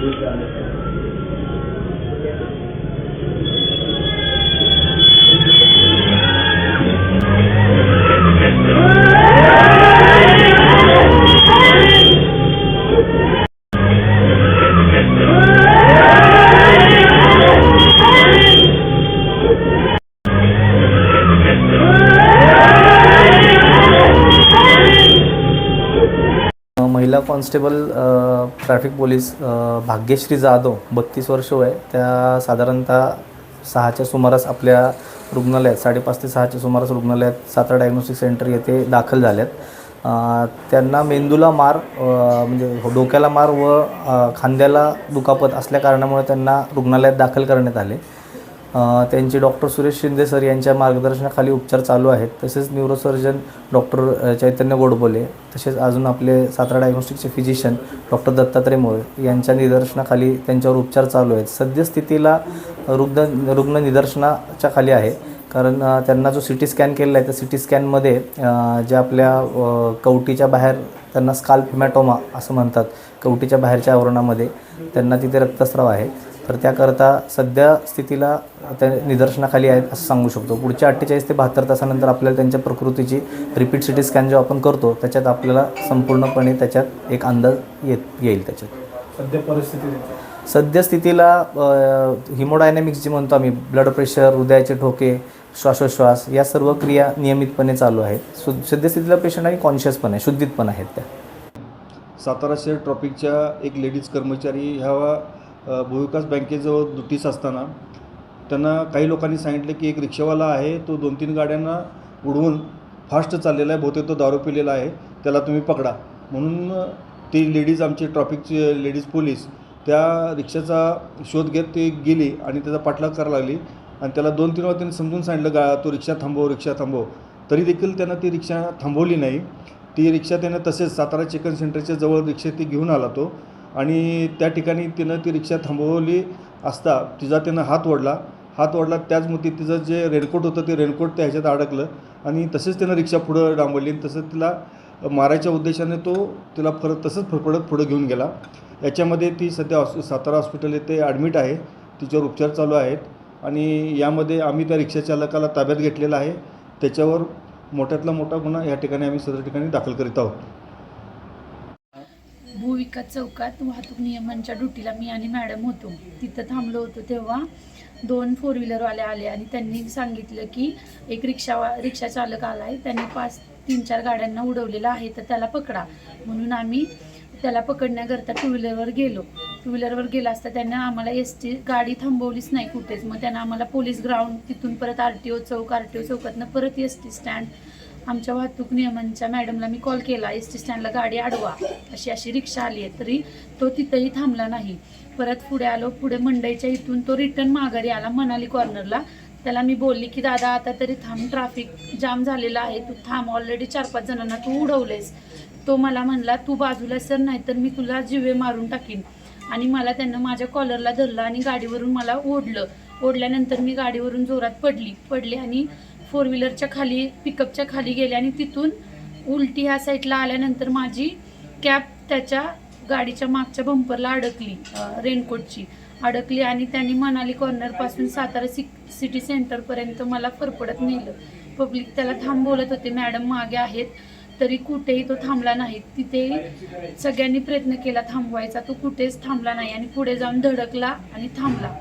不是这样的。महिला constable traffic police Bhagyashree Jadhav बत्तीस वर्ष वय त्या साधारणतः सहाच्या सुमारास आपल्या रुग्णालयात साडेपाच ते सहाच्या सुमारास रुग्णालयात सातारा डायग्नोस्टिक सेंटर येथे दाखल झाल्यात. त्यांना मेंदूला मार म्हणजे डोक्याला मार व खांद्याला दुखापत असल्या कारणामुळे त्यांना रुग्णालयात दाखल करण्यात आले. त्यांचे डॉक्टर सुरेश शिंदे सर यांच्या मार्गदर्शनाखाली उपचार चालू आहेत. तसेच न्यूरोसर्जन डॉक्टर चैतन्य गोडबोले तसेच अजून आपले सातारा डायग्नोस्टिकचे फिजिशियन डॉक्टर दत्तात्रय मोरे यांच्या निदर्शनाखाली त्यांच्यावर उपचार चालू आहेत. सद्यस्थितीला रुग्ण रुग्ण निदर्शनाच्या खाली आहे. कारण त्यांना जो सी टी स्कॅन केलेला आहे त्या सी टी स्कॅनमध्ये जे ज्या आपल्या कवटीच्या बाहेर त्यांना स्काल्प हिमॅटोमा असं म्हणतात कवटीच्या बाहेरच्या आवरणामध्ये त्यांना तिथे रक्तस्राव आहे. तर त्याकरता सध्या स्थितीला त्या निदर्शनाखाली आहेत असं सांगू शकतो. पुढच्या अठ्ठेचाळीस ते बहात्तर तासानंतर आपल्याला त्यांच्या प्रकृतीची रिपीट सिटी स्कॅन जो आपण करतो त्याच्यात आपल्याला संपूर्णपणे त्याच्यात एक अंदाज येत येईल त्याच्यात. सध्या परिस्थिती सद्यस्थितीला हिमोडायनॅमिक्स जी म्हणतो आम्ही ब्लड प्रेशर हृदयाचे ठोके श्वासोश्वास या सर्व क्रिया नियमितपणे चालू आहेत. सु सद्यस्थितीला पेशंट आणि कॉन्शियस पण आहे शुद्धीत पण आहेत त्या. सातारा शहर ट्रॉफिकच्या एक लेडीज कर्मचारी ह्या भूविकास बँकेजवळ दुटीस असताना त्यांना काही लोकांनी सांगितलं की एक रिक्षावाला आहे तो दोन तीन गाड्यांना उडवून फास्ट चाललेला आहे बहुतेक तो दारू पिलेला आहे त्याला तुम्ही पकडा. म्हणून ती लेडीज आमची ट्रॉफिकची लेडीज पोलीस त्या रिक्षाचा शोध घेत ती गेली आणि त्याचा पाठलाग करायला लागली आणि त्याला दोन तीन वेळा त्यांनी समजून सांगितलं गा तो रिक्षा थांबव रिक्षा थांबव. तरी देखील त्यांना ती रिक्षा थांबवली नाही. ती रिक्षा त्यानं तसेच सातारा चिकन सेंटरच्या जवळ रिक्षा ती घेऊन आला तो. आणि त्या ठिकाणी तिनं ती रिक्षा थांबवली असता तिचा त्यानं हात ओढला. हात ओढला त्याचमध्ये तिचं जे रेनकोट होतं ते रेनकोट त्या ह्याच्यात अडकलं. आणि तसेच त्यानं रिक्षा पुढं डांबवली आणि तसंच तिला मारायच्या उद्देशाने तो तिला परत तसंच फडफडत पुढं घेऊन गेला. याच्यामध्ये ती सध्या हॉस् सातारा हॉस्पिटल येथे ॲडमिट आहे. तिच्यावर उपचार चालू आहेत. आणि यामध्ये आम्ही त्या रिक्षाचालकाला ताब्यात घेतलेला आहे. त्याच्यावर मोठ्यातला मोठा गुन्हा या ठिकाणी आम्ही सदर ठिकाणी दाखल करीत आहोत. भूविकास चौकात वाहतूक नियमांच्या ड्युटीला मी आणि मॅडम होतो. तिथं थांबलो होतो तेव्हा दोन फोर व्हीलरवाले आले आणि त्यांनी सांगितलं की एक रिक्षा रिक्षा चालक आला आहे त्यांनी पाच तीन चार गाड्यांना उडवलेलं आहे तर त्याला पकडा. म्हणून आम्ही त्याला पकडण्याकरता टू व्हीलरवर गेलो. टू व्हीलरवर गेला असता त्यांना आम्हाला एस टी गाडी थांबवलीच नाही कुठेच. मग त्यांना आम्हाला पोलीस ग्राउंड तिथून परत आर टी ओ चौक आर टी ओ चौकातनं परत एस टी स्टँड आमच्या वाहतूक नियमांच्या मॅडमला मी कॉल केला एस टी स्टँडला गाडी अडवा अशी अशी रिक्षा आली आहे तरी तो तिथंही थांबला नाही. परत पुढे आलो पुढे मंडईच्या इथून तो रिटर्न माघारी आला मनाली कॉर्नरला त्याला मी बोलली की दादा आता तरी थांब ट्रॅफिक जाम झालेला आहे तू थांब ऑलरेडी चार पाच जणांना तू उडवलेस तो मला म्हणला तू बाजूला सर नाही तर मी तुला जिवे मारून टाकीन. आणि मला त्यांना माझ्या कॉलरला धरलं आणि गाडीवरून मला ओढलं. ओढल्यानंतर मी गाडीवरून जोरात पडली. पडली आणि फोर व्हीलरच्या खाली पिकअपच्या खाली गेले आणि तिथून उलटी ह्या साईडला आल्यानंतर माझी कॅप त्याच्या गाडीच्या मागच्या बंपरला अडकली रेनकोटची अडकली आणि त्यांनी मनाली कॉर्नरपासून सातारा सि सिटी सेंटरपर्यंत मला फरफडत नेलं. पब्लिक त्याला थांब बोलत होते मॅडम मागे आहेत तरी कुठेही तो थांबला नाही. तिथेही सगळ्यांनी प्रयत्न केला थांबवायचा तो कुठेच थांबला नाही आणि पुढे जाऊन धडकला आणि थांबला.